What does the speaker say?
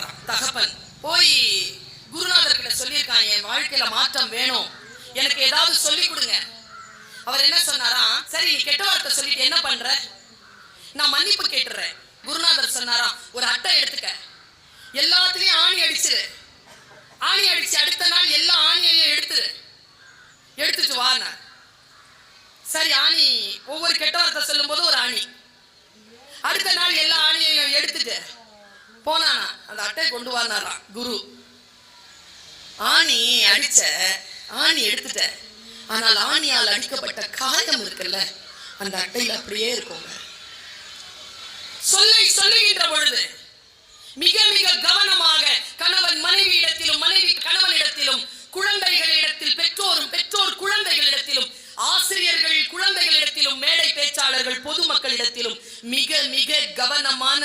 போனாராம் தகப்பன். போய் குருநாதர் கிட்ட சொல்லியிருக்கான் என் வாழ்க்கையில மாற்றம் வேணும். எனக்கு ஏதாவது சொல்லி கொடுங்க. அவர் என்ன சொன்னாராம் சரி நீ கெட்ட வார்த்தை சொல்லிட்டு என்ன பண்ற? நான் மன்னிப்பு கேட்டுறேன். குருநாதர் சொன்னாராம் ஒரு அட்டை எடுத்துக்க. எல்லாத்துலயும் ஆணி அடிச்சிரு. ஆணி அடிச்சு அடுத்த நாள் எல்லா ஆணியையும் எடுத்துரு. எடுத்துட்டு வாங்க சரி ஆணி ஒவ்வொரு கெட்ட வார்த்தை சொல்லும் போது ஒரு ஆணி. அடுத்த நாள் எல்லா ஆணியையும் எடுத்துட்டு போனானா அந்த அட்டை கொண்டு வந்தாராம் குரு. ஆணி அடிச்ச ஆணி எடுத்துட்ட. ஆனால் ஆணியால் அடிக்கப்பட்ட காயம் இருக்குல்ல அந்த அட்டையில் அப்படியே இருக்குங்க சொல்லை சொல்லுகின்ற பொழுது மிக மிக கவனமாக கணவன் மனைவி இடத்திலும் மனைவி கணவனிடத்திலும் குழந்தைகளிடத்தில் பெற்றோரும் பெற்றோர் குழந்தைகளிடத்திலும் ஆசிரியர்கள் குழந்தைகளிடத்திலும் மேடை பேச்சாளர்கள் பொதுமக்களிடத்திலும் மிக மிக கவனமான